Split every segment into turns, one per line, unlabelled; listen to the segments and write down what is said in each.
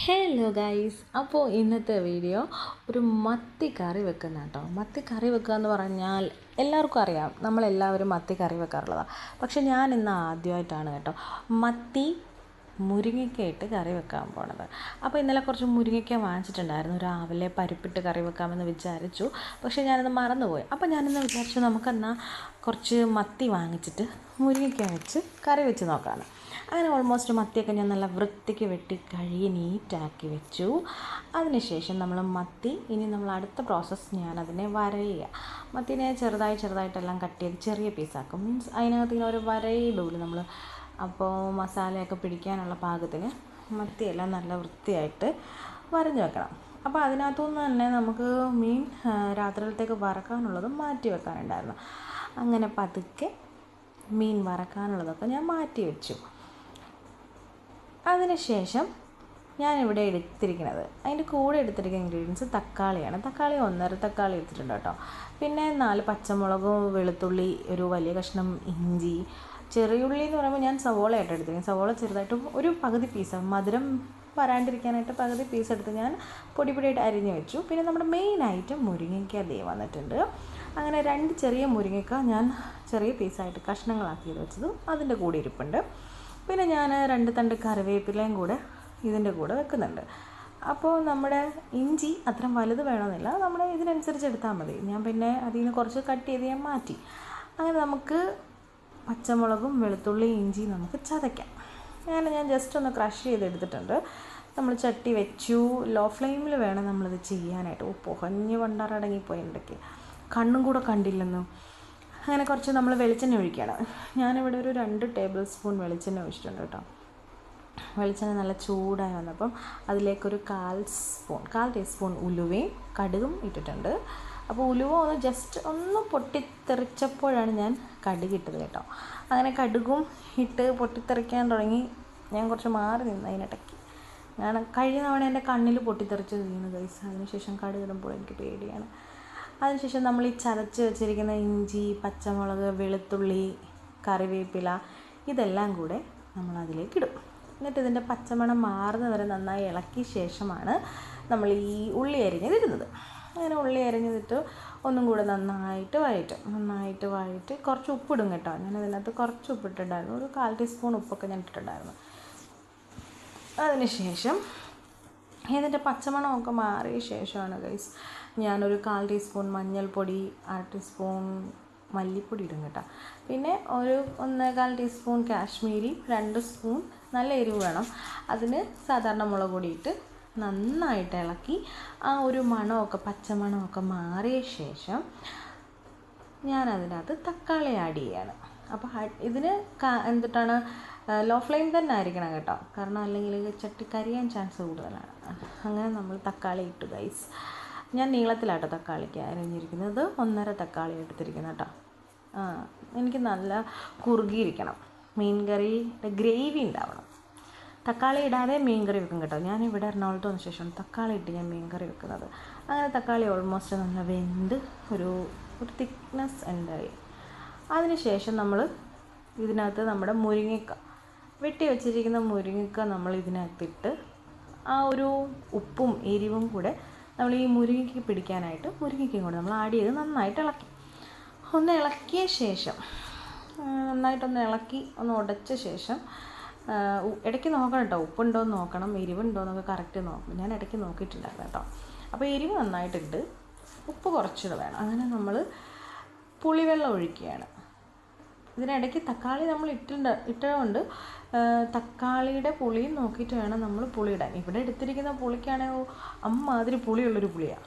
Hello guys അപ്പോൾ ഇന്നത്തെ video ഒരു മത്തി കറി വെക്കുന്ന കേട്ടോ. മത്തി കറി വെക്കുക എന്ന് പറഞ്ഞാൽ എല്ലാവർക്കും അറിയാം. നമ്മളെല്ലാവരും മത്തി കറി വെക്കാറുള്ളതാണ് പക്ഷെ ഞാൻ ഇന്ന് ആദ്യമായിട്ടാണ് കേട്ടോ. മത്തി മുരിങ്ങയ്ക്ക ഇട്ട് കറി വെക്കാൻ പോണത്. അപ്പോൾ ഇന്നലെ കുറച്ച് മുരിങ്ങയ്ക്ക വാങ്ങിച്ചിട്ടുണ്ടായിരുന്നു. രാവിലെ പരിപ്പിട്ട് കറി വെക്കാമെന്ന് വിചാരിച്ചു. പക്ഷേ ഞാനത് മറന്നുപോയി. അപ്പോൾ ഞാനിന്ന് വിചാരിച്ചു നമുക്കെന്നാൽ കുറച്ച് മത്തി വാങ്ങിച്ചിട്ട് മുരിങ്ങയ്ക്ക വെച്ച് കറി വെച്ച് നോക്കാമെന്ന് അങ്ങനെ ഓൾമോസ്റ്റ് മത്തിയൊക്കെ ഞാൻ നല്ല വൃത്തിക്ക് വെട്ടി കഴുകി നീറ്റാക്കി വെച്ചു. അതിനുശേഷം നമ്മൾ മത്തി ഇനി നമ്മൾ അടുത്ത പ്രോസസ്സ് ഞാനതിനെ വരയുക മത്തിനെ ചെറുതായി ചെറുതായിട്ടെല്ലാം കട്ട് ചെയ്ത് ചെറിയ പീസാക്കും മീൻസ് അതിനകത്ത് ഇങ്ങനെ ഒരു വരയിടൂല. നമ്മൾ അപ്പോൾ മസാലയൊക്കെ പിടിക്കാനുള്ള പാകത്തിന് മത്തിയെല്ലാം നല്ല വൃത്തിയായിട്ട് വരഞ്ഞു വെക്കണം. അപ്പോൾ അതിനകത്തുനിന്ന് തന്നെ നമുക്ക് മീൻ രാത്രിയിലത്തേക്ക് വറക്കാനുള്ളത് മാറ്റി വെക്കാനുണ്ടായിരുന്നു. അങ്ങനെ പതുക്കെ മീൻ വറക്കാനുള്ളതൊക്കെ ഞാൻ മാറ്റി വെച്ചു. അതിനുശേഷം ഞാനിവിടെ എടുത്തിരിക്കുന്നത്. അതിന്റെ കൂടെ എടുത്തിരിക്കുന്ന ഇൻഗ്രീഡിയൻസ് തക്കാളിയാണ്. തക്കാളി ഒന്നര തക്കാളി എടുത്തിട്ടുണ്ട് കേട്ടോ. പിന്നെ നാല് പച്ചമുളകും വെളുത്തുള്ളി ഒരു വലിയ കഷ്ണം ഇഞ്ചി ചെറിയുള്ളി എന്ന് പറയുമ്പോൾ ഞാൻ സവോള ആയിട്ട് എടുത്തിരിക്കുന്നത് സവോള ചെറുതായിട്ട് ഒരു പകുതി പീസ് മധുരം വരാണ്ടിരിക്കാനായിട്ട് പകുതി പീസ് എടുത്ത് ഞാൻ പൊടി പൊടിയായിട്ട് അരിഞ്ഞ് വെച്ചു. പിന്നെ നമ്മുടെ മെയിൻ ഐറ്റം മുരിങ്ങയ്ക്ക ദേ വന്നിട്ടുണ്ട്. അങ്ങനെ രണ്ട് ചെറിയ മുരിങ്ങയ്ക്ക ഞാൻ ചെറിയ പീസായിട്ട് കഷ്ണങ്ങളാക്കി വെച്ചതും അതിന്റെ കൂടെ ഇരിപ്പുണ്ട്. പിന്നെ ഞാൻ രണ്ട് തണ്ട് കറിവേപ്പിലയും കൂടെ ഇതിന്റെ കൂടെ വെക്കുന്നുണ്ട്. അപ്പോൾ നമ്മുടെ ഇഞ്ചി അത്രയും വലുത് വേണമെന്നില്ല. നമ്മൾ ഇതിനനുസരിച്ച് എടുത്താൽ മതി. ഞാൻ പിന്നെ അതിൽ നിന്ന് കുറച്ച് കട്ട് ചെയ്ത് ഞാൻ മാറ്റി. അങ്ങനെ നമുക്ക് പച്ചമുളകും വെളുത്തുള്ളിയും ഇഞ്ചിയും നമുക്ക് ചതയ്ക്കാം. അങ്ങനെ ഞാൻ ജസ്റ്റ് ഒന്ന് ക്രഷ് ചെയ്തെടുത്തിട്ടുണ്ട്. നമ്മൾ ചട്ടി വെച്ചു. ലോ ഫ്ലെയിമിൽ വേണം നമ്മളിത് ചെയ്യാനായിട്ട്. ഓ പുകഞ്ഞ് വണ്ടാറടങ്ങിപ്പോയി ഇടയ്ക്ക് കണ്ണും കൂടെ കണ്ടില്ലെന്നു? അങ്ങനെ കുറച്ച് നമ്മൾ വെളിച്ചെണ്ണ ഒഴിക്കണം ഞാനിവിടെ ഒരു രണ്ട് ടേബിൾ സ്പൂൺ വെളിച്ചെണ്ണ ഒഴിച്ചിട്ടുണ്ട് കേട്ടോ. വെളിച്ചെണ്ണ നല്ല ചൂടായി വന്നപ്പം അതിലേക്കൊരു കാൽ സ്പൂൺ കാൽ ടീസ്പൂൺ ഉലുവയും കടുകും ഇട്ടിട്ടുണ്ട്. അപ്പോൾ ഉലുവ ഒന്ന് ജസ്റ്റ് ഒന്ന് പൊട്ടിത്തെറിച്ചപ്പോഴാണ് ഞാൻ കടുക് ഇട്ടത് കേട്ടോ. അങ്ങനെ കടുകും ഇട്ട് പൊട്ടിത്തെറിക്കാൻ തുടങ്ങി. ഞാൻ കുറച്ച് മാറി നിന്ന് അതിനിടയ്ക്ക്. ഞാൻ കഴിഞ്ഞ തവണ എന്റെ കണ്ണിൽ പൊട്ടിത്തെറിച്ച് വീണ് ഗൈസ് അതിനുശേഷം കടുക് ഇടുമ്പോൾ എനിക്ക് പേടിയാണ്. അതിനുശേഷം നമ്മൾ ഈ ചതച്ച് വെച്ചിരിക്കുന്ന ഇഞ്ചി പച്ചമുളക് വെളുത്തുള്ളി കറിവേപ്പില ഇതെല്ലാം കൂടെ നമ്മൾ അതിലേക്ക് ഇടും. എന്നിട്ട് ഇതിന്റെ പച്ചമണം മാറുന്നവരെ നന്നായി ഇളക്കിയ ശേഷമാണ് നമ്മൾ ഈ ഉള്ളി അരിഞ്ഞതിടുന്നത് അങ്ങനെ ഉള്ളി അരിഞ്ഞതിട്ട് ഒന്നും കൂടെ നന്നായിട്ട് വഴറ്റും. നന്നായിട്ട് വഴറ്റി കുറച്ച് ഉപ്പിടും കേട്ടോ. ഞാൻ അതിനകത്ത് കുറച്ച് ഉപ്പിട്ടിട്ടുണ്ടായിരുന്നു. ഒരു കാൽ ടീസ്പൂൺ ഉപ്പൊക്കെ ഞാൻ ഇട്ടിട്ടുണ്ടായിരുന്നു. അതിനുശേഷം ഇതിന്റെ പച്ചമണമൊക്കെ മാറിയ ശേഷമാണ് ഗൈസ് ഞാനൊരു കാൽ ടീസ്പൂൺ മഞ്ഞൾപ്പൊടി അര ടീസ്പൂൺ മല്ലിപ്പൊടി ഇടും കേട്ടോ. പിന്നെ ഒരു ഒന്നേകാൽ ടീസ്പൂൺ കാശ്മീരി രണ്ട് സ്പൂൺ നല്ല എരിവ് വേണം. അതിന് സാധാരണ മുളക് പൊടി ഇട്ട് നന്നായിട്ട് ഇളക്കി ആ ഒരു മണമൊക്കെ പച്ചമണമൊക്കെ മാറിയ ശേഷം ഞാൻ അതിനകത്ത് തക്കാളി ആഡ് ചെയ്യാണ്. അപ്പോൾ ഇതിന് എന്തിട്ടാണ്? ലോ ഫ്ലെയിം തന്നെ ആയിരിക്കണം കേട്ടോ. കാരണം അല്ലെങ്കിൽ ചട്ടി കരിയാൻ ചാൻസ് കൂടുതലാണ്. അങ്ങനെ നമ്മൾ തക്കാളി ഇട്ടു ഗൈസ് ഞാൻ നീളത്തിലാട്ടോ തക്കാളിക്ക് അരിഞ്ഞിരിക്കുന്നത്. ഒന്നര തക്കാളി എടുത്തിരിക്കുന്നത് കേട്ടോ. ആ എനിക്ക് നല്ല കുറുകിയിരിക്കണം. മീൻ കറിയുടെ ഗ്രേവി ഉണ്ടാവണം. തക്കാളി ഇടാതെ മീൻ കറി വെക്കും കേട്ടോ. ഞാൻ ഇവിടെ എറണാകുളത്ത് വന്ന ശേഷം തക്കാളി ഇട്ട് ഞാൻ മീൻ കറി വെക്കുന്നത്. അങ്ങനെ തക്കാളി ഓൾമോസ്റ്റ് നല്ല വെന്ത് ഒരു ഒരു തിക്നെസ് ഉണ്ടായി. അതിനുശേഷം നമ്മൾ ഇതിനകത്ത് നമ്മുടെ മുരിങ്ങക്ക വെട്ടി വെച്ചിരിക്കുന്ന മുരിങ്ങക്ക നമ്മൾ ഇതിനകത്തിട്ട് ആ ഒരു ഉപ്പും എരിവും കൂടെ നമ്മൾ ഈ മുരിങ്ങയ്ക്ക് പിടിക്കാനായിട്ട് മുരിങ്ങയ്ക്കും കൂടെ നമ്മൾ ആഡ് ചെയ്ത് നന്നായിട്ട് ഇളക്കി. ഒന്ന് ഇളക്കിയ ശേഷം നന്നായിട്ടൊന്ന് ഇളക്കി ഒന്ന് ഉടച്ച ശേഷം ഇടയ്ക്ക് നോക്കണം കേട്ടോ. ഉപ്പുണ്ടോ എന്ന് നോക്കണം. എരിവുണ്ടോ എന്നൊക്കെ കറക്റ്റ് നോക്കണം. ഞാൻ ഇടയ്ക്ക് നോക്കിയിട്ടുണ്ടായിരുന്നു കേട്ടോ. അപ്പോൾ എരിവ് നന്നായിട്ടുണ്ട്. ഉപ്പ് കുറച്ചുകൂടെ വേണം. അങ്ങനെ നമ്മൾ പുളിവെള്ളം ഒഴിക്കുകയാണ്. ഇതിനിടയ്ക്ക് തക്കാളി നമ്മൾ ഇട്ടിട്ടുണ്ട് ഇട്ടതുകൊണ്ട് തക്കാളിയുടെ പുളിയും നോക്കിയിട്ട് വേണം നമ്മൾ പുളി ഇടാൻ ഇവിടെ എടുത്തിരിക്കുന്ന പുളിക്കാണെങ്കിൽ അമ്മാതിരി പുളിയുള്ളൊരു പുളിയാണ്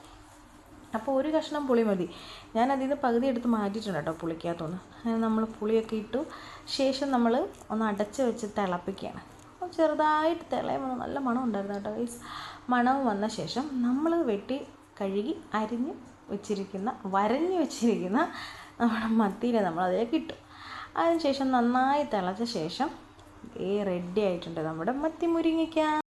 അപ്പോൾ ഒരു കഷ്ണം പുളി മതി. ഞാൻ അതിൽ നിന്ന് പകുതി എടുത്ത് മാറ്റിയിട്ടുണ്ട് കേട്ടോ പുളിക്കകത്തുനിന്ന്. അങ്ങനെ നമ്മൾ പുളിയൊക്കെ ഇട്ടു. ശേഷം നമ്മൾ ഒന്ന് അടച്ച് വെച്ച് തിളപ്പിക്കുകയാണ്. ചെറുതായിട്ട് തിളയുമ്പോൾ നല്ല മണം ഉണ്ടായിരുന്നു കേട്ടോ ഈ മണം വന്ന ശേഷം നമ്മൾ വെട്ടി കഴുകി അരിഞ്ഞ് വെച്ചിരിക്കുന്ന വരഞ്ഞ് വെച്ചിരിക്കുന്ന നമ്മുടെ മത്തിയിലെ നമ്മൾ അതിലേക്ക് ഇട്ടു. അതിനുശേഷം നന്നായി തിളച്ച ശേഷം ഏ റെഡി ആയിട്ടുണ്ട് നമ്മുടെ മത്തി മുരിങ്ങയ്ക്ക